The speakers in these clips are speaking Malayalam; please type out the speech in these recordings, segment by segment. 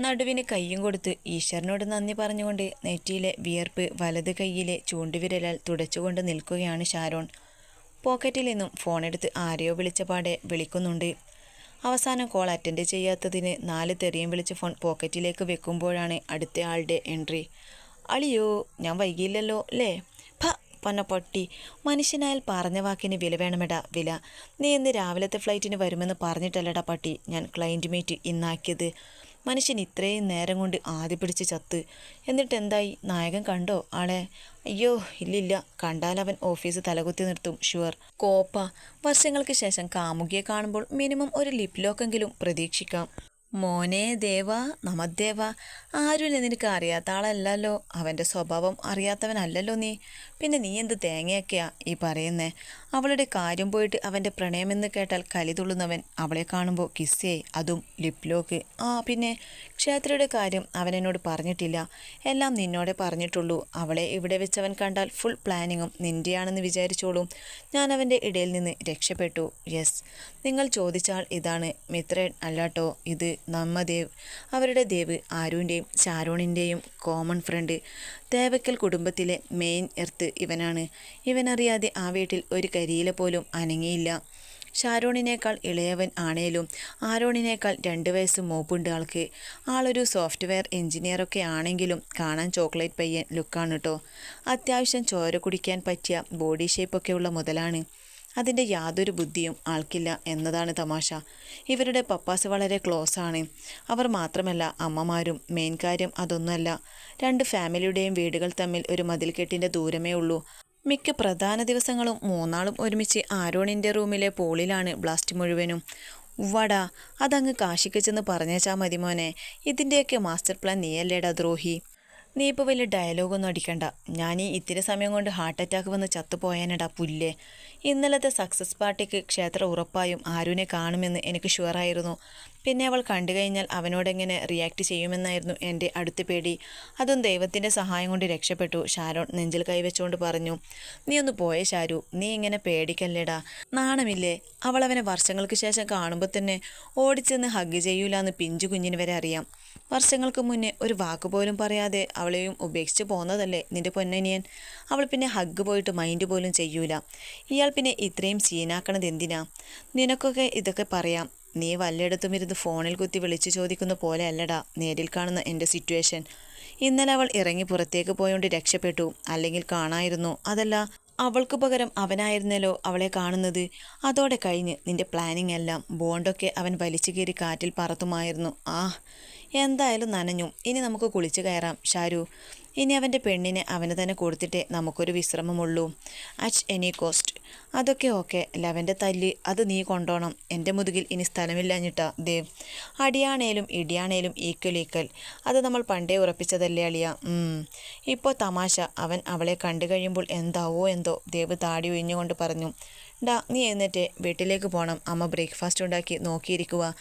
നടുവിന് കയ്യും കൊടുത്ത് ഈശ്വരനോട് നന്ദി പറഞ്ഞുകൊണ്ട് നെറ്റിയിലെ വിയർപ്പ് വലത് കൈയിലെ ചൂണ്ടുവിരലാൽ തുടച്ചുകൊണ്ട് നിൽക്കുകയാണ് ഷാരോൺ. പോക്കറ്റിൽ നിന്നും ഫോണെടുത്ത് ആരെയോ വിളിച്ച പാടെ വിളിക്കുന്നുണ്ട്. അവസാനം കോൾ അറ്റൻഡ് ചെയ്യാത്തതിന് നാല് തെറിയും വിളിച്ച് ഫോൺ പോക്കറ്റിലേക്ക് വെക്കുമ്പോഴാണ് അടുത്ത ആളുടെ എൻട്രി. അളിയോ ഞാൻ വൈകിയില്ലല്ലോ അല്ലേ? ഭ പൊന്ന പൊട്ടി. മനുഷ്യനായാൽ പറഞ്ഞ വാക്കിന് വില വേണമെടാ വില. നീ ഇന്ന് രാവിലത്തെ ഫ്ലൈറ്റിന് വരുമെന്ന് പറഞ്ഞിട്ടല്ലടാ പട്ടി. ഞാൻ ക്ലയന്റ് മീറ്റ് ഇന്നാക്കിയത്. മനുഷ്യൻ ഇത്രയും നേരം കൊണ്ട് ആദ്യ പിടിച്ച് ചത്ത്. എന്നിട്ട് എന്തായി നായകൻ കണ്ടോ ആളെ? അയ്യോ ഇല്ലില്ല. കണ്ടാൽ അവൻ ഓഫീസ് തലകുത്തി നിർത്തും ഷുവർ കോപ്പ വർഷങ്ങൾക്ക് ശേഷം കാമുകിയെ കാണുമ്പോൾ മിനിമം ഒരു ലിപ് ലോക്കെങ്കിലും പ്രതീക്ഷിക്കാം. മോനെ ദേവ നമദ്ദേവ ആരുമില്ല നിനക്ക് അറിയാത്ത ആളല്ലല്ലോ. അവന്റെ സ്വഭാവം അറിയാത്തവനല്ലല്ലോ നീ. പിന്നെ നീ എന്ത് തേങ്ങയൊക്കെയാ ഈ പറയുന്നേ? അവളുടെ കാര്യം പോയിട്ട് അവന്റെ പ്രണയമെന്ന് കേട്ടാൽ കലി തുള്ളുന്നവൻ അവളെ കാണുമ്പോൾ കിസ്സേ അതും ലിപ് ലോക്ക് ആ പിന്നെ ക്ഷേത്രയുടെ കാര്യം അവൻ എന്നോട് പറഞ്ഞിട്ടില്ല. എല്ലാം നിന്നോടെ പറഞ്ഞിട്ടുള്ളൂ. അവളെ ഇവിടെ വെച്ചവൻ കണ്ടാൽ ഫുൾ പ്ലാനിങ്ങും നിന്റെയാണെന്ന് വിചാരിച്ചോളൂ. ഞാൻ അവന്റെ ഇടയിൽ നിന്ന് രക്ഷപ്പെട്ടു. യെസ് നിങ്ങൾ ചോദിച്ചാൽ ഇതാണ്. മിത്രൻ അല്ലാട്ടോ. ഇത് നമ്മദേവ് അവരുടെ ദേവ് ആരുവിന്റെയും ചാരോണിന്റെയും കോമൺ ഫ്രണ്ട് തേവക്കൽ കുടുംബത്തിലെ മെയിൻ എർത്ത് ഇവനാണ്. ഇവനറിയാതെ ആ വീട്ടിൽ ഒരു കരിയില പോലും അനങ്ങിയില്ല. ഷാരോണിനേക്കാൾ ഇളയവൻ ആണേലും ആരോണിനേക്കാൾ രണ്ട് വയസ്സ് മൂപ്പുണ്ട് ആൾക്ക്. ആളൊരു സോഫ്റ്റ്വെയർ എഞ്ചിനീയറൊക്കെ ആണെങ്കിലും കാണാൻ ചോക്ലേറ്റ് പയ്യൻ ലുക്കാണ് കേട്ടോ അത്യാവശ്യം ചോര കുടിക്കാൻ പറ്റിയ ബോഡി ഷേപ്പൊക്കെയുള്ള മുതലാണ്. അതിന്റെ യാതൊരു ബുദ്ധിയും ആൾക്കില്ല എന്നതാണ് തമാശ. ഇവരുടെ പപ്പാസ് വളരെ ക്ലോസ് ആണ്. അവർ മാത്രമല്ല അമ്മമാരും മെയിൻ കാര്യം അതൊന്നുമല്ല. രണ്ട് ഫാമിലിയുടെയും വീടുകൾ തമ്മിൽ ഒരു മതിൽക്കെട്ടിന്റെ ദൂരമേ ഉള്ളൂ. മിക്ക പ്രധാന ദിവസങ്ങളും മൂന്നാളും ഒരുമിച്ച് ആരോണിന്റെ റൂമിലെ പോളിലാണ് ബ്ലാസ്റ്റ് മുഴുവനും. വട അതങ്ങ് കാശിക്ക് ചെന്ന് പറഞ്ഞേച്ചാ മതി മോനെ. ഇതിന്റെയൊക്കെ മാസ്റ്റർ പ്ലാൻ നീയല്ലേടാ ദ്രോഹി. നീ ഇപ്പോൾ വലിയ ഡയലോഗൊന്നും അടിക്കണ്ട. ഞാൻ ഈ ഇത്തിരി സമയം കൊണ്ട് ഹാർട്ട് അറ്റാക്ക് വന്ന് ചത്തുപോയാനടാ പുല്ലേ. ഇന്നലത്തെ സക്സസ് പാർട്ടിക്ക് ക്ഷേത്രം ഉറപ്പായും ആരുവിനെ കാണുമെന്ന് എനിക്ക് ഷുവറായിരുന്നു പിന്നെ അവൾ കണ്ടു കഴിഞ്ഞാൽ അവനോടെങ്ങനെ റിയാക്ട് ചെയ്യുമെന്നായിരുന്നു എന്റെ അടുത്ത പേടി. അതും ദൈവത്തിന്റെ സഹായം കൊണ്ട് രക്ഷപ്പെട്ടു. ഷാരോൺ നെഞ്ചിൽ കൈവച്ചുകൊണ്ട് പറഞ്ഞു നീ ഒന്ന് പോയ ഷാരു. നീ ഇങ്ങനെ പേടിക്കല്ലേടാ. നാണമില്ലേ? അവൾ അവനെ വർഷങ്ങൾക്ക് ശേഷം കാണുമ്പോൾ തന്നെ ഓടിച്ചെന്ന് ഹഗ് ചെയ്യൂലെന്ന് പിഞ്ചു കുഞ്ഞിന് വരെ അറിയാം. വർഷങ്ങൾക്ക് മുന്നേ ഒരു വാക്ക് പോലും പറയാതെ അവളെയും ഉപേക്ഷിച്ച് പോന്നതല്ലേ നിന്റെ പൊന്നനിയൻ? അവൾ പിന്നെ ഹഗ് പോയിട്ട് മൈൻഡ് പോലും ചെയ്യൂല. ഇയാൾ പിന്നെ ഇത്രയും സീനാക്കണത് എന്തിനാ? നിനക്കൊക്കെ ഇതൊക്കെ പറയാം. നീ വല്ലയിടത്തും ഇരുന്ന് ഫോണിൽ കുത്തി വിളിച്ചു ചോദിക്കുന്ന പോലെ അല്ലടാ നേരിൽ കാണുന്ന എന്റെ സിറ്റുവേഷൻ. ഇന്നലെ അവൾ ഇറങ്ങി പുറത്തേക്ക് പോയോണ്ട് രക്ഷപ്പെട്ടു. അല്ലെങ്കിൽ കാണായിരുന്നു. അതല്ല അവൾക്ക് പകരം അവനായിരുന്നല്ലോ അവളെ കാണുന്നത്. അതോടെ കഴിഞ്ഞ് നിന്റെ പ്ലാനിങ് എല്ലാം ബോണ്ടൊക്കെ അവൻ വലിച്ചു കയറി കാറ്റിൽ പറത്തുമായിരുന്നു. ആ എന്തായാലും നനഞ്ഞു. ഇനി നമുക്ക് കുളിച്ച് കയറാം ഷാരു. ഇനി അവന്റെ പെണ്ണിനെ അവന് തന്നെ കൊടുത്തിട്ടേ നമുക്കൊരു വിശ്രമമുള്ളൂ. At any cost. അതൊക്കെ ഓക്കെ. ലവന്റെ തല്ല് അത് നീ കൊണ്ടോണം. എന്റെ മുതുകിൽ ഇനി സ്ഥലമില്ലാഞ്ഞിട്ടാ ദേവ്. അടിയാണേലും ഇടിയാണേലും ഈക്കൽ ഈക്കൽ അത് നമ്മൾ പണ്ടേ ഉറപ്പിച്ചതല്ലേ അളിയ. ഇപ്പോൾ തമാശ. അവൻ അവളെ കണ്ടു കഴിയുമ്പോൾ എന്താവോ എന്തോ ദേവ് താടി ഒഴിഞ്ഞുകൊണ്ട് പറഞ്ഞു. ഡാ നീ എന്നിട്ട് വീട്ടിലേക്ക് പോകണം അമ്മ ബ്രേക്ക്ഫാസ്റ്റ് ഉണ്ടാക്കി നോക്കിയിരിക്കുക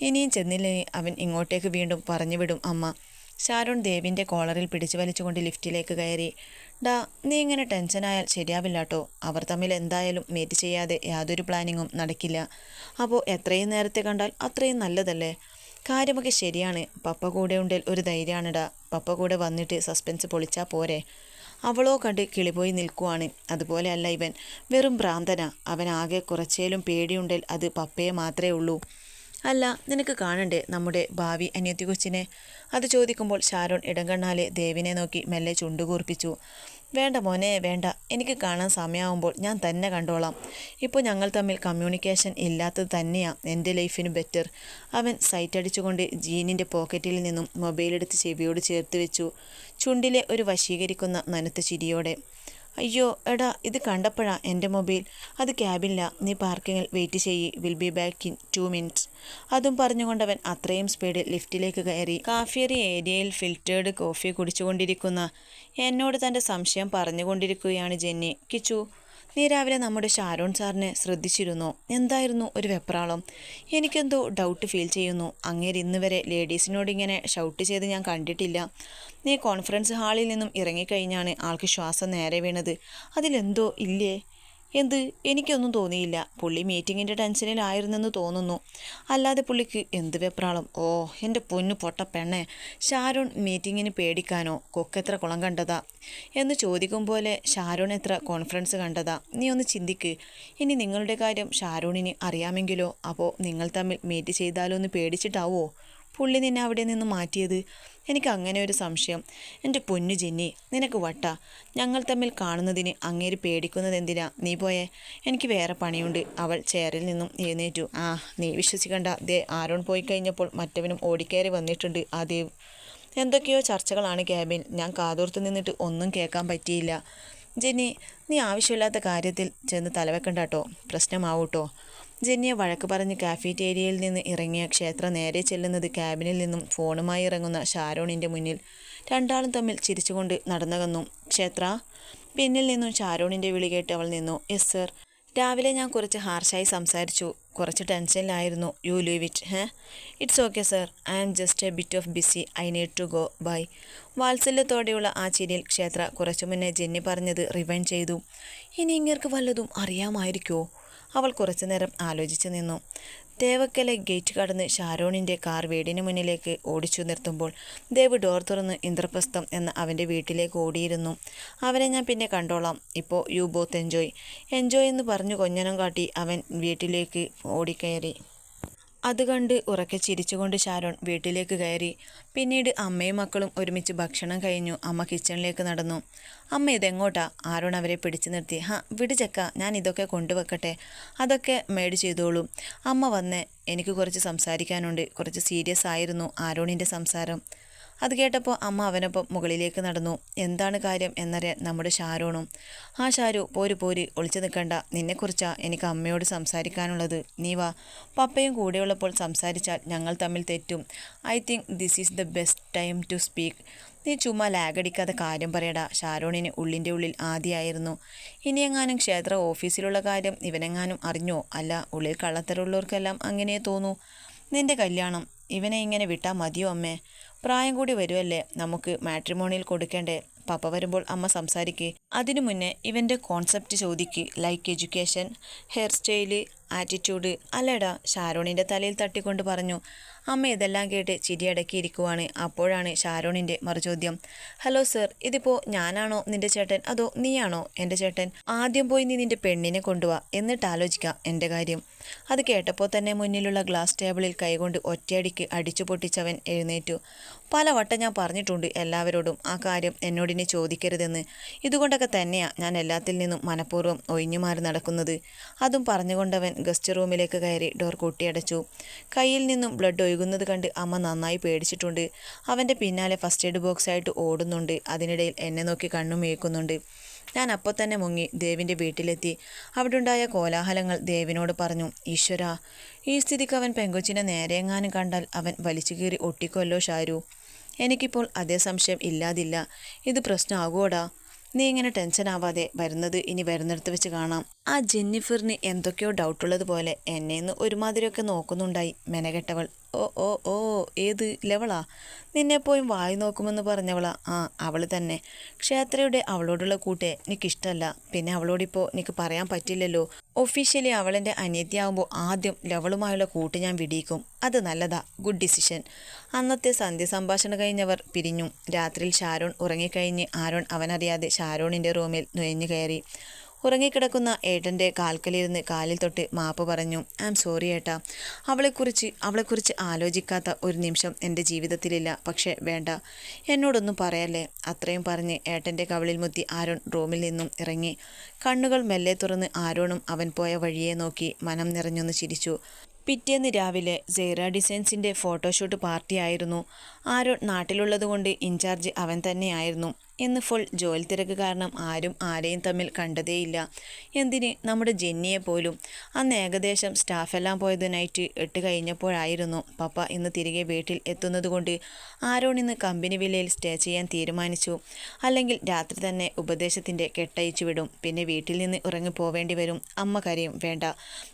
ഇനിയും ചെന്നില്ലേ? അവൻ ഇങ്ങോട്ടേക്ക് വീണ്ടും പറഞ്ഞുവിടും അമ്മ. ഷാരോൺ ദേവിന്റെ കോളറിൽ പിടിച്ചു വലിച്ചുകൊണ്ട് ലിഫ്റ്റിലേക്ക് കയറി. ഡാ നീ ഇങ്ങനെ ടെൻഷനായാൽ ശരിയാവില്ല കേട്ടോ അവർ തമ്മിൽ എന്തായാലും മീറ്റ് ചെയ്യാതെ യാതൊരു പ്ലാനിങ്ങും നടക്കില്ല. അപ്പോൾ എത്രയും നേരത്തെ കണ്ടാൽ അത്രയും നല്ലതല്ലേ? കാര്യമൊക്കെ ശരിയാണ്. പപ്പ കൂടെ ഉണ്ടേൽ ഒരു ധൈര്യമാണിടാ പപ്പ കൂടെ വന്നിട്ട് സസ്പെൻസ് പൊളിച്ചാൽ പോരെ. അവളോ കണ്ട് കിളിപോയി നിൽക്കുവാണ്. അതുപോലെയല്ല ഇവൻ. വെറും ഭ്രാന്തന. അവൻ ആകെ കുറച്ചേലും പേടിയുണ്ടേൽ അത് പപ്പയെ മാത്രമേ ഉള്ളൂ. അല്ല നിനക്ക് കാണണ്ടേ നമ്മുടെ ഭാവി അനിയത്തി കൊച്ചിനെ അത് ചോദിക്കുമ്പോൾ ഷാരോൺ ഇടങ്കണ്ണാലെ ദേവിനെ നോക്കി മെല്ലെ ചുണ്ടുകൂർപ്പിച്ചു. വേണ്ട മോനെ വേണ്ട. എനിക്ക് കാണാൻ സമയമാകുമ്പോൾ ഞാൻ തന്നെ കണ്ടോളാം. ഇപ്പോൾ ഞങ്ങൾ തമ്മിൽ കമ്മ്യൂണിക്കേഷൻ ഇല്ലാത്തത് തന്നെയാണ് എന്റെ ലൈഫിന് ബെറ്റർ അവൻ സൈറ്റ് അടിച്ചുകൊണ്ട് ജീനിന്റെ പോക്കറ്റിൽ നിന്നും മൊബൈലെടുത്ത് ചെവിയോട് ചേർത്ത് വെച്ചു. ചുണ്ടിലെ ഒരു വശീകരിക്കുന്ന നനുത്ത ചിരിയോടെ. അയ്യോ എടാ ഇത് കണ്ടപ്പോഴാ എന്റെ മൊബൈൽ. അത് ക്യാബില്ല നീ പാർക്കിങ്ങിൽ വെയിറ്റ് ചെയ്യ്. Will be back in two minutes അതും പറഞ്ഞുകൊണ്ടവൻ അത്രയും സ്പീഡിൽ ലിഫ്റ്റിലേക്ക് കയറി. കാഫിയറി ഏരിയയിൽ ഫിൽറ്റേർഡ് കോഫി കുടിച്ചുകൊണ്ടിരിക്കുന്ന എന്നോട് തന്റെ സംശയം പറഞ്ഞുകൊണ്ടിരിക്കുകയാണ് ജെന്നി. കിച്ചു നീ രാവിലെ നമ്മുടെ ഷാരോൺ സാറിനെ ശ്രദ്ധിച്ചിരുന്നു? എന്തായിരുന്നു ഒരു വെപ്രാളം? എനിക്കെന്തോ ഡൗട്ട് ഫീൽ ചെയ്യുന്നു. അങ്ങേര് ഇന്ന് വരെ ലേഡീസിനോട് ഇങ്ങനെ ഷൗട്ട് ചെയ്ത് ഞാൻ കണ്ടിട്ടില്ല. നീ കോൺഫറൻസ് ഹാളിൽ നിന്നും ഇറങ്ങിക്കഴിഞ്ഞാണ് ആൾക്ക് ശ്വാസം നേരെ വീണത്. അതിലെന്തോ ഇല്ലേ? എന്ത്? എനിക്കൊന്നും തോന്നിയില്ല. പുള്ളി മീറ്റിങ്ങിന്റെ ടെൻഷനിലായിരുന്നെന്ന് തോന്നുന്നു. അല്ലാതെ പുള്ളിക്ക് എന്ത് വെപ്രാളം? ഓ എന്റെ പൊന്നു പൊട്ട പെണ്ണെ. ഷാരോൺ മീറ്റിങ്ങിന് പേടിക്കാനോ? കൊക്കെത്ര കുളം കണ്ടതാ. എന്ന് ചോദിക്കും പോലെ ഷാരോൺ എത്ര കോൺഫറൻസ് കണ്ടതാ. നീ ഒന്ന് ചിന്തിക്ക്. ഇനി നിങ്ങളുടെ കാര്യം ഷാരോണിന് അറിയാമെങ്കിലോ? അപ്പോൾ നിങ്ങൾ തമ്മിൽ മീറ്റ് ചെയ്താലോ എന്ന് പേടിച്ചിട്ടാവോ? പുള്ളി നിന്നെ അവിടെ നിന്ന് മാറ്റിയത്? എനിക്ക് അങ്ങനെ ഒരു സംശയം. എന്റെ പൊന്നു ജെന്നി നിനക്ക് വട്ട. ഞങ്ങൾ തമ്മിൽ കാണുന്നതിന് അങ്ങേര് പേടിക്കുന്നത് എന്തിനാ നീ പോയേ. എനിക്ക് വേറെ പണിയുണ്ട്. അവൾ ചെയറിൽ നിന്നും എഴുന്നേറ്റു. ആ നീ വിശ്വസിക്കണ്ട. ദേ ആരോൺ പോയി കഴിഞ്ഞപ്പോൾ മറ്റവനും ഓടിക്കയറി വന്നിട്ടുണ്ട്. ആ ദേവ്. എന്തൊക്കെയോ ചർച്ചകളാണ് ക്യാബിൻ. ഞാൻ കാതോർത്ത് നിന്നിട്ട് ഒന്നും കേൾക്കാൻ പറ്റിയില്ല. ജെന്നി നീ ആവശ്യമില്ലാത്ത കാര്യത്തിൽ ചെന്ന് തലവെക്കണ്ട കേട്ടോ പ്രശ്നമാവൂട്ടോ. ജെന്നിയെ വഴക്ക് പറഞ്ഞ് കാഫീറ്റേരിയയിൽ നിന്ന് ഇറങ്ങിയ ക്ഷേത്ര നേരെ ചെല്ലുന്നത് ക്യാബിനിൽ നിന്നും ഫോണുമായി ഇറങ്ങുന്ന ഷാരോണിന്റെ മുന്നിൽ. രണ്ടാളും തമ്മിൽ ചിരിച്ചുകൊണ്ട് നടന്നകന്നു. ക്ഷേത്ര പിന്നിൽ നിന്നും ഷാരോണിന്റെ വിളി കേട്ട് അവൾ നിന്നു. Yes sir. രാവിലെ ഞാൻ കുറച്ച് ഹാർഷായി സംസാരിച്ചു. കുറച്ച് ടെൻഷനിലായിരുന്നു you leave it hey? It's okay sir. I am just a bit of busy. I need to go. Bye. വാത്സല്യത്തോടെയുള്ള ആ ചിരിയിൽ ക്ഷേത്ര കുറച്ചു മുന്നേ ജെന്നി പറഞ്ഞത് റിവൈൻ ചെയ്തു. ഇനി ഇങ്ങർക്ക് വല്ലതും അറിയാമായിരിക്കുമോ അവൾ കുറച്ചു നേരം ആലോചിച്ചു നിന്നു. ദേവക്കലെ ഗേറ്റ് കടന്ന് ഷാരോണിന്റെ കാർ വീടിന് മുന്നിലേക്ക് ഓടിച്ചു നിർത്തുമ്പോൾ ദേവ് ഡോർ തുറന്ന് ഇന്ദ്രപ്രസ്ഥം എന്ന അവന്റെ വീട്ടിലേക്ക് ഓടിയിരുന്നു. അവനെ ഞാൻ പിന്നെ കണ്ടോളാം. ഇപ്പോൾ യു ബോത്ത് എൻജോയ്. എൻജോയ് എന്ന് പറഞ്ഞു കൊഞ്ഞനം കാട്ടി അവൻ വീട്ടിലേക്ക് ഓടിക്കയറി. അത് കണ്ട് ഉറക്കെ ചിരിച്ചുകൊണ്ട് ഷാരോൺ വീട്ടിലേക്ക് കയറി. പിന്നീട് അമ്മയും മക്കളും ഒരുമിച്ച് ഭക്ഷണം കഴിഞ്ഞു. അമ്മ കിച്ചണിലേക്ക് നടന്നു. അമ്മ ഇതെങ്ങോട്ടാ? ആരോൺ അവരെ പിടിച്ചു നിർത്തി. ഹാ വിട് ചെക്ക. ഞാൻ ഇതൊക്കെ കൊണ്ടുവെക്കട്ടെ. അതൊക്കെ മേഡ് ചെയ്തോളൂ. അമ്മ വന്ന് എനിക്ക് കുറച്ച് സംസാരിക്കാനുണ്ട്. കുറച്ച് സീരിയസ് ആയിരുന്നു ആരോണിന്റെ സംസാരം. അത് കേട്ടപ്പോൾ അമ്മ അവനൊപ്പം മുകളിലേക്ക് നടന്നു. എന്താണ് കാര്യം? എന്നറിയാൻ നമ്മുടെ ഷാരോണും ആ ഷാരു പോര് പോര് ഒളിച്ചു നിൽക്കണ്ട. നിന്നെക്കുറിച്ചാണ് എനിക്ക് അമ്മയോട് സംസാരിക്കാനുള്ളത്. നീ വാ. പപ്പയും കൂടെയുള്ളപ്പോൾ സംസാരിച്ചാൽ ഞങ്ങൾ തമ്മിൽ തെറ്റും. I think this is the best time to speak. നീ ചുമ്മാ ലാഗടിക്കാതെ കാര്യം പറയടാ. ഷാരോണിന് ഉള്ളിന്റെ ഉള്ളിൽ ആദ്യമായിരുന്നു ഇനിയെങ്ങാനും ക്ഷേത്ര ഓഫീസിലുള്ള കാര്യം ഇവനെങ്ങാനും അറിഞ്ഞോ? അല്ല ഉള്ളിൽ കള്ളത്തരമുള്ളവർക്കെല്ലാം അങ്ങനെ തോന്നൂ. നിന്റെ കല്യാണം ഇവനെ ഇങ്ങനെ വിട്ടാൽ മതിയോ അമ്മേ? പ്രായം കൂടി വരുമല്ലേ നമുക്ക് മാട്രിമോണിയിൽ കൊടുക്കേണ്ടേ? പപ്പ വരുമ്പോൾ അമ്മ സംസാരിക്ക്. അതിനു മുന്നേ ഇവന്റെ കോൺസെപ്റ്റ് ചോദിക്ക്. Like education hair style attitude. അല്ലേടാ ഷാരോണിന്റെ തലയിൽ തട്ടിക്കൊണ്ട് പറഞ്ഞു അമ്മ ഇതെല്ലാം കേട്ട് ചിരിയടക്കിയിരിക്കുവാണ് അപ്പോഴാണ് ഷാരോണിന്റെ മറുചോദ്യം. ഹലോ സർ ഇതിപ്പോൾ ഞാനാണോ നിന്റെ ചേട്ടൻ? അതോ നീയാണോ എന്റെ ചേട്ടൻ? ആദ്യം പോയി നീ നിന്റെ പെണ്ണിനെ കൊണ്ടുവാ. എന്നിട്ട് ആലോചിക്കാം എന്റെ കാര്യം. അത് കേട്ടപ്പോൾ തന്നെ മുന്നിലുള്ള ഗ്ലാസ് ടേബിളിൽ കൈകൊണ്ട് ഒറ്റയടിക്ക് അടിച്ചു പൊട്ടിച്ചവൻ എഴുന്നേറ്റു. പലവട്ടം ഞാൻ പറഞ്ഞിട്ടുണ്ട് എല്ലാവരോടും ആ കാര്യം എന്നോടിനെ ചോദിക്കരുതെന്ന്. ഇതുകൊണ്ടൊക്കെ തന്നെയാണ് ഞാൻ എല്ലാത്തിൽ നിന്നും മനഃപൂർവം ഒഴിഞ്ഞുമാറി നടക്കുന്നത്. അതും പറഞ്ഞുകൊണ്ടവൻ ഗസ്റ്റ് റൂമിലേക്ക് കയറി ഡോർ കൂട്ടിയടച്ചു. കയ്യിൽ നിന്നും ബ്ലഡ് ഒഴുകുന്നത് കണ്ട് അമ്മ നന്നായി പേടിച്ചിട്ടുണ്ട്. അവന്റെ പിന്നാലെ ഫസ്റ്റ് എയ്ഡ് ബോക്സായിട്ട് ഓടുന്നുണ്ട്. അതിനിടയിൽ എന്നെ നോക്കി കണ്ണും മേക്കുന്നുണ്ട് ഞാൻ അപ്പോൾ തന്നെ മുങ്ങി ദേവിന്റെ വീട്ടിലെത്തി. അവിടെ ഉണ്ടായ കോലാഹലങ്ങൾ ദേവിനോട് പറഞ്ഞു ഈശ്വര ഈ സ്ഥിതിക്ക് അവൻ പെങ്കൊച്ചിനെ നേരെയെങ്ങാനും കണ്ടാൽ അവൻ വലിച്ചു കീറി ഒട്ടിക്കൊല്ലോ ഷാരു. എനിക്കിപ്പോൾ അതേ സംശയം ഇല്ലാതില്ല. ഇത് പ്രശ്നമാകുമോടാ നീ ഇങ്ങനെ ടെൻഷൻ ആവാതെ വരുന്നത് ഇനി വരുന്നിടത്ത് വെച്ച് കാണാം. ആ ജെന്നിഫറിന് എന്തൊക്കെയോ ഡൗട്ടുള്ളത് പോലെ എന്നെന്ന് ഒരുമാതിരിയൊക്കെ നോക്കുന്നുണ്ടായി മെനകെട്ടവൾ. ഓ ഓ ഓ ഏത് ലെവളാ? നിന്നെപ്പോയും വായി നോക്കുമെന്ന് പറഞ്ഞവളാ. ആ അവൾ തന്നെ. ക്ഷേത്രയുടെ അവളോടുള്ള കൂട്ടെ എനിക്കിഷ്ടമല്ല പിന്നെ അവളോടിപ്പോൾ എനിക്ക് പറയാൻ പറ്റില്ലല്ലോ. ഒഫീഷ്യലി അവളെന്റെ അനിയത്തിയാകുമ്പോൾ ആദ്യം ലെവളുമായുള്ള കൂട്ട് ഞാൻ വിടിയിക്കും. അത് നല്ലതാ. ഗുഡ് ഡിസിഷൻ അന്നത്തെ സന്ധ്യ സംഭാഷണം കഴിഞ്ഞവർ പിരിഞ്ഞു. രാത്രിയിൽ ഷാരോൺ ഉറങ്ങിക്കഴിഞ്ഞ് ആരോൺ അവനറിയാതെ ഷാരോണിന്റെ റൂമിൽ നുഴഞ്ഞു കയറി. ഉറങ്ങിക്കിടക്കുന്ന ഏട്ടന്റെ കാൽക്കലിരുന്ന് കാലിൽ തൊട്ട് മാപ്പ് പറഞ്ഞു ഐ ആം സോറി ഏട്ടാ. അവളെക്കുറിച്ച് അവളെക്കുറിച്ച് ആലോചിക്കാത്ത ഒരു നിമിഷം എന്റെ ജീവിതത്തിലില്ല. പക്ഷേ വേണ്ട. എന്നോടൊന്നും പറയല്ലേ. അത്രയും പറഞ്ഞ് ഏട്ടന്റെ കവളിൽ മുത്തി ആരോൺ റൂമിൽ നിന്നും ഇറങ്ങി. കണ്ണുകൾ മെല്ലെ തുറന്ന് ആരോണും അവൻ പോയ വഴിയെ നോക്കി മനം നിറഞ്ഞൊന്ന് ചിരിച്ചു. പിറ്റേന്ന് രാവിലെ സേറ ഡിസൈൻസിന്റെ ഫോട്ടോഷൂട്ട് പാർട്ടിയായിരുന്നു. ആരോൺ നാട്ടിലുള്ളതുകൊണ്ട് ഇൻചാർജ് അവൻ തന്നെയായിരുന്നു. ഇന്ന് ഫുൾ ജോലി തിരക്ക് കാരണം ആരും ആരെയും തമ്മിൽ കണ്ടതേയില്ല. എന്തിന്? നമ്മുടെ ജെന്നിയെ പോലും. അന്ന് ഏകദേശം സ്റ്റാഫെല്ലാം പോയത് നൈറ്റ് എട്ട് കഴിഞ്ഞപ്പോഴായിരുന്നു. പപ്പ ഇന്ന് തിരികെ വീട്ടിൽ എത്തുന്നതുകൊണ്ട് ആരോൺ ഇന്ന് കമ്പനി വില്ലയിൽ സ്റ്റേ ചെയ്യാൻ തീരുമാനിച്ചു. അല്ലെങ്കിൽ രാത്രി തന്നെ ഉപദേശത്തിന്റെ കെട്ടയച്ചു വിടും. പിന്നെ വീട്ടിൽ നിന്ന് ഇറങ്ങിപ്പോവേണ്ടി വരും. അമ്മ കരയും. വേണ്ട.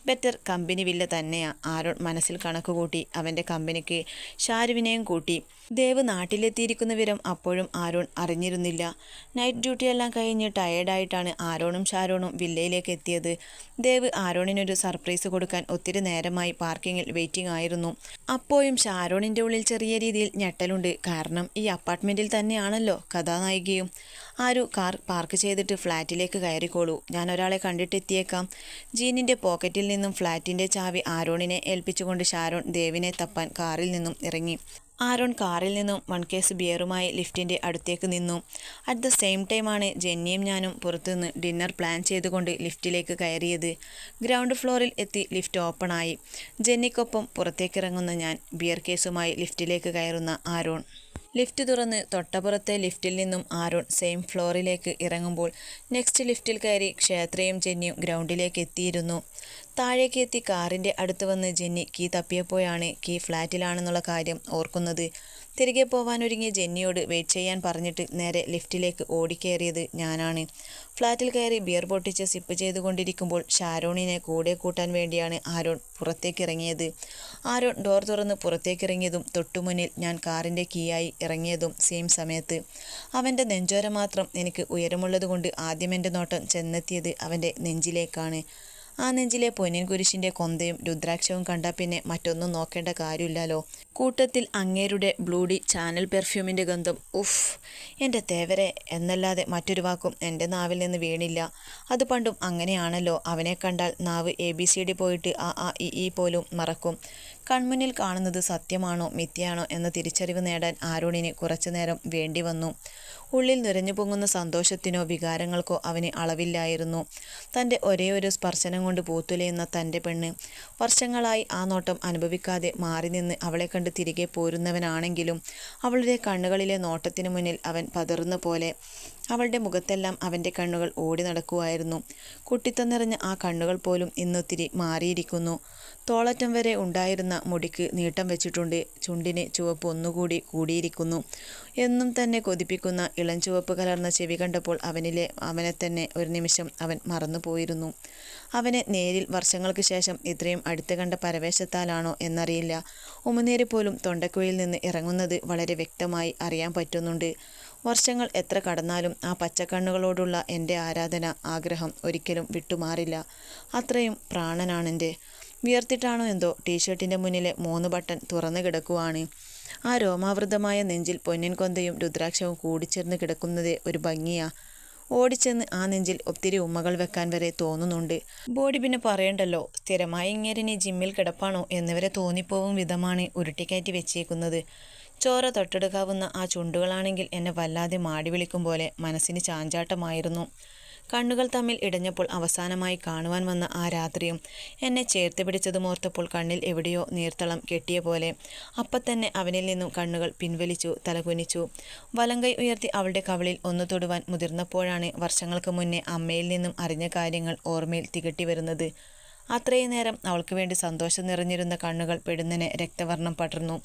ബെറ്റർ കമ്പനി വില്ല തന്നെയാ. ആരോൺ മനസ്സിൽ കണക്കുകൂട്ടി അവന്റെ കമ്പനിക്ക് ഷാരുവിനെയും കൂട്ടി. ദേവ് നാട്ടിലെത്തിയിരിക്കുന്ന വിവരം അപ്പോഴും ആരോൺ അറിഞ്ഞിരുന്നില്ല. പോയില്ല നൈറ്റ് ഡ്യൂട്ടിയെല്ലാം കഴിഞ്ഞ് ടയേർഡായിട്ടാണ് ആരോണും ഷാരോണും വില്ലയിലേക്ക് എത്തിയത്. ദേവ് ആരോണിനൊരു സർപ്രൈസ് കൊടുക്കാൻ ഒത്തിരി നേരമായി പാർക്കിങ്ങിൽ വെയിറ്റിംഗ് ആയിരുന്നു. അപ്പോഴും ഷാരോണിന്റെ ഉള്ളിൽ ചെറിയ രീതിയിൽ ഞെട്ടലുണ്ട്. കാരണം ഈ അപ്പാർട്ട്മെന്റിൽ തന്നെയാണല്ലോ കഥാനായികയും. ആരു കാർ പാർക്ക് ചെയ്തിട്ട് ഫ്ലാറ്റിലേക്ക് കയറിക്കോളൂ. ഞാൻ ഒരാളെ കണ്ടിട്ടെത്തിയേക്കാം. ജീനിന്റെ പോക്കറ്റിൽ നിന്നും ഫ്ലാറ്റിന്റെ ചാവി ആരോണിനെ ഏൽപ്പിച്ചുകൊണ്ട് ഷാരോൺ ദേവിനെ തപ്പാൻ കാറിൽ നിന്നും ഇറങ്ങി. ആരോൺ കാറിൽ നിന്നും വൺ കേസ് ബിയറുമായി ലിഫ്റ്റിന്റെ അടുത്തേക്ക് നിന്നു. അറ്റ് ദ സെയിം ടൈമാണ് ജെന്നിയും ഞാനും പുറത്തുനിന്ന് ഡിന്നർ പ്ലാൻ ചെയ്തുകൊണ്ട് ലിഫ്റ്റിലേക്ക് കയറിയത്. ഗ്രൗണ്ട് ഫ്ലോറിൽ എത്തി ലിഫ്റ്റ് ഓപ്പണായി ജെന്നിക്കൊപ്പം പുറത്തേക്കിറങ്ങുന്ന ഞാൻ ബിയർ കേസുമായി ലിഫ്റ്റിലേക്ക് കയറുന്ന ആരോൺ. ലിഫ്റ്റ് തുറന്ന് തൊട്ടപ്പുറത്തെ ലിഫ്റ്റിൽ നിന്നും ആരോൺ സെയിം ഫ്ലോറിലേക്ക് ഇറങ്ങുമ്പോൾ നെക്സ്റ്റ് ലിഫ്റ്റിൽ കയറി ക്ഷേത്രയും ജെന്നിയും ഗ്രൗണ്ടിലേക്ക് എത്തിയിരുന്നു. താഴേക്ക് എത്തി കാറിന്റെ അടുത്ത് വന്ന് ജെന്നി കീ തപ്പിയപ്പോഴാണ് കീ ഫ്ലാറ്റിലാണെന്നുള്ള കാര്യം ഓർക്കുന്നത്. തിരികെ പോവാനൊരുങ്ങിയ ജെന്നിയോട് വെയിറ്റ് ചെയ്യാൻ പറഞ്ഞിട്ട് നേരെ ലിഫ്റ്റിലേക്ക് ഓടിക്കേറിയത് ഞാനാണ്. ഫ്ലാറ്റിൽ കയറി ബിയർ പൊട്ടിച്ച് സിപ്പ് ചെയ്തുകൊണ്ടിരിക്കുമ്പോൾ ഷാരോണിനെ കൂടെ കൂട്ടാൻ വേണ്ടിയാണ് ആരോൺ പുറത്തേക്കിറങ്ങിയത്. ആരോൺ ഡോർ തുറന്ന് പുറത്തേക്കിറങ്ങിയതും തൊട്ടുമുന്നിൽ ഞാൻ കാറിന്റെ കീയായി ഇറങ്ങിയതും സെയിം സമയത്ത്. അവന്റെ നെഞ്ചോര മാത്രം എനിക്ക് ഉയരമുള്ളതുകൊണ്ട് ആദ്യം എന്റെ നോട്ടം ചെന്നെത്തിയത് അവന്റെ നെഞ്ചിലേക്കാണ്. ആ നെഞ്ചിലെ പൊന്നിൻ കുരിശിന്റെ കൊന്തയും രുദ്രാക്ഷവും കണ്ടാൽ പിന്നെ മറ്റൊന്നും നോക്കേണ്ട കാര്യമില്ലല്ലോ. കൂട്ടത്തിൽ അങ്ങേരുടെ ബ്ലൂഡി ചാനൽ പെർഫ്യൂമിന്റെ ഗന്ധം ഉഫ് എന്റെ തേവരെ എന്നല്ലാതെ മറ്റൊരു വാക്കും എന്റെ നാവിൽ നിന്ന് വീണില്ല. അത് പണ്ടും അങ്ങനെയാണല്ലോ. അവനെ കണ്ടാൽ നാവ് എ ബി സി ഡി പോയിട്ട് ആ ആ ഇ ഇ പോലും മറക്കും. കൺമുന്നിൽ കാണുന്നത് സത്യമാണോ മിഥ്യയാണോ എന്ന തിരിച്ചറിവ് നേടാൻ ആരോണിന് കുറച്ചുനേരം വേണ്ടി വന്നു. ഉള്ളിൽ നിറഞ്ഞു പൊങ്ങുന്ന സന്തോഷത്തിനോ വികാരങ്ങൾക്കോ അവന് അളവില്ലായിരുന്നു. തന്റെ ഒരേയൊരു ഒരു സ്പർശനം കൊണ്ട് പൂത്തുലയുന്ന തന്റെ പെണ്ണ് വർഷങ്ങളായി ആ നോട്ടം അനുഭവിക്കാതെ മാറി നിന്ന് അവളെ കണ്ട് തിരികെ പോരുന്നവനാണെങ്കിലും അവളുടെ കണ്ണുകളിലെ നോട്ടത്തിനു മുന്നിൽ അവൻ പതറുന്ന പോലെ അവളുടെ മുഖത്തെല്ലാം അവന്റെ കണ്ണുകൾ ഓടി നടക്കുമായിരുന്നു കുട്ടിത്തം നിറഞ്ഞ ആ കണ്ണുകൾ പോലും ഇന്നൊത്തിരി മാറിയിരിക്കുന്നു. തോളറ്റം വരെ ഉണ്ടായിരുന്ന മുടിക്ക് നീട്ടം വെച്ചിട്ടുണ്ട്. ചുണ്ടിന് ചുവപ്പ് ഒന്നുകൂടി കൂടിയിരിക്കുന്നു. എന്നും തന്നെ കൊതിപ്പിക്കുന്ന ഇളം ചുവപ്പ് കലർന്ന ചെവി കണ്ടപ്പോൾ അവനിലെ അവനെ തന്നെ ഒരു നിമിഷം അവൻ മറന്നുപോയിരുന്നു അവനെ നേരിൽ വർഷങ്ങൾക്ക് ശേഷം ഇത്രയും അടുത്ത് കണ്ട പരവേശത്താലാണോ എന്നറിയില്ല. ഉമനേര് പോലും തൊണ്ടക്കുഴിയിൽ നിന്ന് ഇറങ്ങുന്നത് വളരെ വ്യക്തമായി അറിയാൻ പറ്റുന്നുണ്ട്. വർഷങ്ങൾ എത്ര കടന്നാലും ആ പച്ചക്കണ്ണുകളോടുള്ള എന്റെ ആരാധന ആഗ്രഹം ഒരിക്കലും വിട്ടുമാറില്ല. അത്രയും പ്രാണനാണെന്റെ. വിയർത്തിട്ടാണോ എന്തോ ടീഷർട്ടിന്റെ മുന്നിലെ മൂന്ന് ബട്ടൺ തുറന്നു കിടക്കുവാണ്. ആ രോമാവൃതമായ നെഞ്ചിൽ പൊന്നിൻ കൊന്തയും രുദ്രാക്ഷവും കൂടിച്ചേർന്ന് കിടക്കുന്നത് ഒരു ഭംഗിയാ. ഓടിച്ചെന്ന് ആ നെഞ്ചിൽ ഒത്തിരി ഉമ്മകൾ വെക്കാൻ വരെ തോന്നുന്നുണ്ട്. ബോഡി പിന്നെ പറയണ്ടല്ലോ സ്ഥിരമായി ഇങ്ങേരിനെ ജിമ്മിൽ കിടപ്പാണോ എന്നിവരെ തോന്നിപ്പോവും വിധമാണ് ഉരുട്ടിക്കയറ്റി വെച്ചേക്കുന്നത്. ചോര തൊട്ടെടുക്കാവുന്ന ആ ചുണ്ടുകളാണെങ്കിൽ എന്നെ വല്ലാതെ മാടി വിളിക്കും പോലെ മനസ്സിന് ചാഞ്ചാട്ടമായിരുന്നു. കണ്ണുകൾ തമ്മിൽ ഇടഞ്ഞപ്പോൾ അവസാനമായി കാണുവാൻ വന്ന ആ രാത്രിയും എന്നെ ചേർത്ത് പിടിച്ചതുമോർത്തപ്പോൾ കണ്ണിൽ എവിടെയോ നീർത്തളം കെട്ടിയ പോലെ. അപ്പത്തന്നെ അവനിൽ നിന്നും കണ്ണുകൾ പിൻവലിച്ചു തലകുനിച്ചു. വലങ്കൈ ഉയർത്തി അവളുടെ കവളിൽ ഒന്നു തൊടുവാൻ മുതിർന്നപ്പോഴാണ് വർഷങ്ങൾക്ക് മുന്നേ അമ്മയിൽ നിന്നും അറിഞ്ഞ കാര്യങ്ങൾ ഓർമ്മയിൽ തികട്ടി വരുന്നത്. അത്രയും നേരം അവൾക്ക് വേണ്ടി സന്തോഷം നിറഞ്ഞിരുന്ന കണ്ണുകൾ പെടുന്നനെ രക്തവർണം പടർന്നു.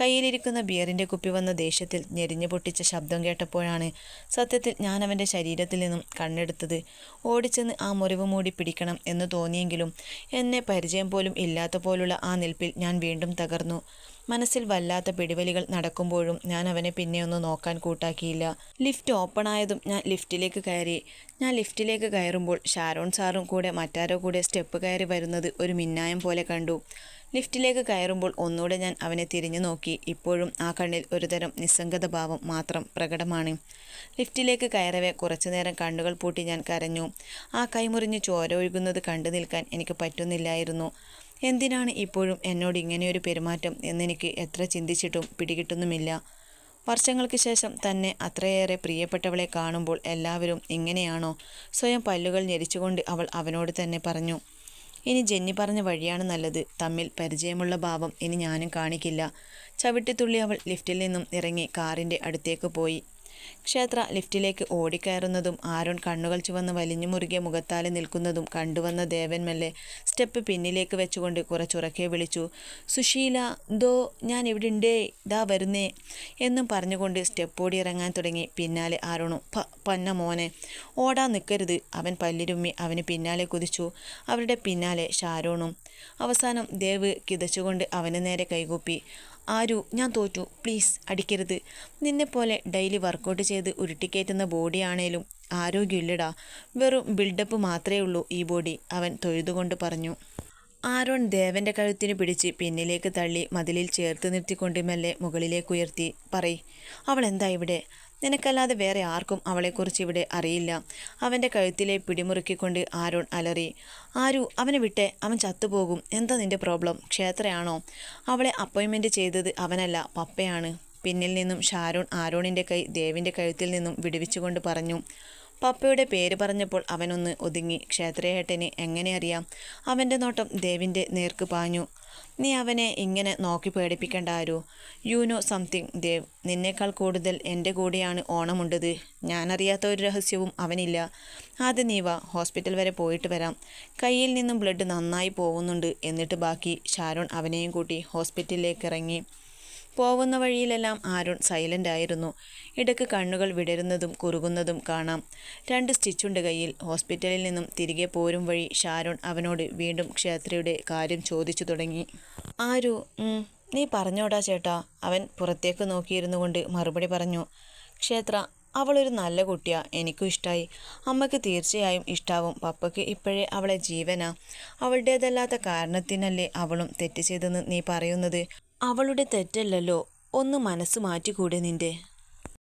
കയ്യിലിരിക്കുന്ന ബിയറിന്റെ കുപ്പി വന്ന ദേഷ്യത്തിൽ ഞെരിഞ്ഞു പൊട്ടിച്ച ശബ്ദം കേട്ടപ്പോഴാണ് സത്യത്തിൽ ഞാൻ അവന്റെ ശരീരത്തിൽ നിന്നും കണ്ണെടുത്തത്. ഓടിച്ചെന്ന് ആ മുറിവ് മൂടി പിടിക്കണം എന്ന് തോന്നിയെങ്കിലും എന്നെ പരിചയം പോലും ഇല്ലാത്ത പോലുള്ള ആ നിൽപ്പിൽ ഞാൻ വീണ്ടും തകർന്നു. മനസ്സിൽ വല്ലാത്ത പിടിവലികൾ നടക്കുമ്പോഴും ഞാൻ അവനെ പിന്നെ ഒന്ന് നോക്കാൻ കൂട്ടാക്കിയില്ല. ലിഫ്റ്റ് ഓപ്പൺ ആയതും ഞാൻ ലിഫ്റ്റിലേക്ക് കയറി. ഞാൻ ലിഫ്റ്റിലേക്ക് കയറുമ്പോൾ ഷാരോൺ സാറും കൂടെ മറ്റാരോ കൂടെ സ്റ്റെപ്പ് കയറി വരുന്നത് ഒരു മിന്നായം പോലെ കണ്ടു. ലിഫ്റ്റിലേക്ക് കയറുമ്പോൾ ഒന്നുകൂടെ ഞാൻ അവനെ തിരിഞ്ഞു നോക്കി. ഇപ്പോഴും ആ കണ്ണിൽ ഒരുതരം നിസ്സംഗത ഭാവം മാത്രം പ്രകടമാണ്. ലിഫ്റ്റിലേക്ക് കയറവേ കുറച്ചുനേരം കണ്ണുകൾ പൂട്ടി ഞാൻ കരഞ്ഞു. ആ കൈമുറിഞ്ഞ് ചോര ഒഴുകുന്നത് കണ്ടു നിൽക്കാൻ എനിക്ക് പറ്റുന്നില്ലായിരുന്നു. എന്തിനാണ് ഇപ്പോഴും എന്നോട് ഇങ്ങനെയൊരു പെരുമാറ്റം എന്നെനിക്ക് എത്ര ചിന്തിച്ചിട്ടും പിടികിട്ടുന്നുമില്ല. വർഷങ്ങൾക്ക് ശേഷം തന്നെ അത്രയേറെ പ്രിയപ്പെട്ടവളെ കാണുമ്പോൾ എല്ലാവരും ഇങ്ങനെയാണോ? സ്വയം പല്ലുകൾ ഞെരിച്ചുകൊണ്ട് അവൾ അവനോട് തന്നെ പറഞ്ഞു. ഇനി ജെന്നി പറഞ്ഞ വഴിയാണ് നല്ലത്. തമ്മിൽ പരിചയമുള്ള ഭാവം ഇനി ഞാനും കാണിക്കില്ല. ചവിട്ടിത്തുള്ളി അവൾ ലിഫ്റ്റിൽ നിന്നും ഇറങ്ങി കാറിന്റെ അടുത്തേക്ക് പോയി. ക്ഷേത്ര ലിഫ്റ്റിലേക്ക് ഓടിക്കയറുന്നതും ആരോൺ കണ്ണുകൾ ചുവന്ന് വലിഞ്ഞു മുറുകിയ മുഖത്താലെ നിൽക്കുന്നതും കണ്ടുവന്ന ദേവൻ മെല്ലെ സ്റ്റെപ്പ് പിന്നിലേക്ക് വെച്ചുകൊണ്ട് കുറച്ചുറക്കെ വിളിച്ചു സുശീല ദോ ഞാൻ ഇവിടെ ഉണ്ടേ ദാ വരുന്നേ എന്നും പറഞ്ഞുകൊണ്ട് സ്റ്റെപ്പ് ഓടി ഇറങ്ങാൻ തുടങ്ങി. പിന്നാലെ ആരോണു പ പന്ന മോനെ ഓടാൻ നിൽക്കരുത് അവൻ പല്ലിരുമ്മി അവന് പിന്നാലെ കുതിച്ചു. അവരുടെ പിന്നാലെ ഷാരോണും അവസാനം ദേവ് കിതച്ചുകൊണ്ട് അവന് നേരെ കൈകൂപ്പി. ആരു ഞാൻ തോറ്റു. പ്ലീസ് അടിക്കരുത്. നിന്നെപ്പോലെ ഡെയിലി വർക്കൗട്ട് ചെയ്ത് ഉരുട്ടിക്കയറ്റുന്ന ബോഡിയാണേലും ആരോഗ്യമില്ലടാ. വെറും ബിൽഡപ്പ് മാത്രമേ ഉള്ളൂ ഈ ബോഡി അവൻ തൊഴുതുകൊണ്ട് പറഞ്ഞു. ആരോൺ ദേവന്റെ കഴുത്തിന് പിടിച്ച് പിന്നിലേക്ക് തള്ളി മതിലിൽ ചേർത്ത് നിർത്തിക്കൊണ്ട് മെല്ലെ മുകളിലേക്ക് ഉയർത്തി. പറയ് അവൾ എന്താ ഇവിടെ? നിനക്കല്ലാതെ വേറെ ആർക്കും അവളെക്കുറിച്ച് ഇവിടെ അറിയില്ല. അവന്റെ കഴുത്തിലെ പിടിമുറുക്കിക്കൊണ്ട് ആരോൺ അലറി ആരു അവനെ വിട്ടെ അവൻ ചത്തുപോകും. എന്താ നിന്റെ പ്രോബ്ലം? ക്ഷേത്രയാണോ? അവളെ അപ്പോയിൻമെന്റ് ചെയ്തത് അവനല്ല പപ്പയാണ്. പിന്നിൽ നിന്നും ഷാരോൺ ആരോണിന്റെ കൈ ദേവിന്റെ കഴുത്തിൽ നിന്നും വിടുവിച്ചുകൊണ്ട് പറഞ്ഞു പപ്പയുടെ പേര് പറഞ്ഞപ്പോൾ അവനൊന്ന് ഒതുങ്ങി. ക്ഷേത്രയേട്ടന് എങ്ങനെ അറിയാം? അവന്റെ നോട്ടം ദേവിന്റെ നേർക്ക് പാഞ്ഞു. നീ അവനെ ഇങ്ങനെ നോക്കി പേടിപ്പിക്കേണ്ട ആരോ? You know something Dev. നിന്നേക്കാൾ കൂടുതൽ എന്റെ കൂടെയാണ് ഓണമുണ്ടത്. ഞാനറിയാത്ത ഒരു രഹസ്യവും അവനില്ല. ആദ്യം നീ വാ ഹോസ്പിറ്റൽ വരെ പോയിട്ട് വരാം. കയ്യിൽ നിന്നും ബ്ലഡ് നന്നായി പോകുന്നുണ്ട് എന്നിട്ട് ബാക്കി. ഷാരോൺ അവനെയും കൂട്ടി ഹോസ്പിറ്റലിലേക്ക് ഇറങ്ങി. പോകുന്ന വഴിയിലെല്ലാം ആരുൺ സൈലന്റ് ആയിരുന്നു ഇടയ്ക്ക് കണ്ണുകൾ വിടരുന്നതും കുറുകുന്നതും കാണാം. രണ്ട് സ്റ്റിച്ചുണ്ട് കയ്യിൽ. ഹോസ്പിറ്റലിൽ നിന്നും തിരികെ പോരും വഴി ഷാരോൺ അവനോട് വീണ്ടും ക്ഷേത്രയുടെ കാര്യം ചോദിച്ചു തുടങ്ങി. ആരു? നീ പറഞ്ഞോടാ ചേട്ടാ. അവൻ പുറത്തേക്ക് നോക്കിയിരുന്നു കൊണ്ട് മറുപടി പറഞ്ഞു. ക്ഷേത്ര അവളൊരു നല്ല കുട്ടിയാ. എനിക്കും ഇഷ്ടമായി അമ്മയ്ക്ക് തീർച്ചയായും ഇഷ്ടാവും. പപ്പയ്ക്ക് ഇപ്പോഴേ അവളെ ജീവനാ. അവളുടേതല്ലാത്ത കാരണത്തിനല്ലേ അവളും തെറ്റ് ചെയ്തെന്ന് നീ പറയുന്നത്? അവളുടെ തെറ്റല്ലല്ലോ. ഒന്ന് മനസ്സ് മാറ്റിക്കൂടെ നിന്റെ?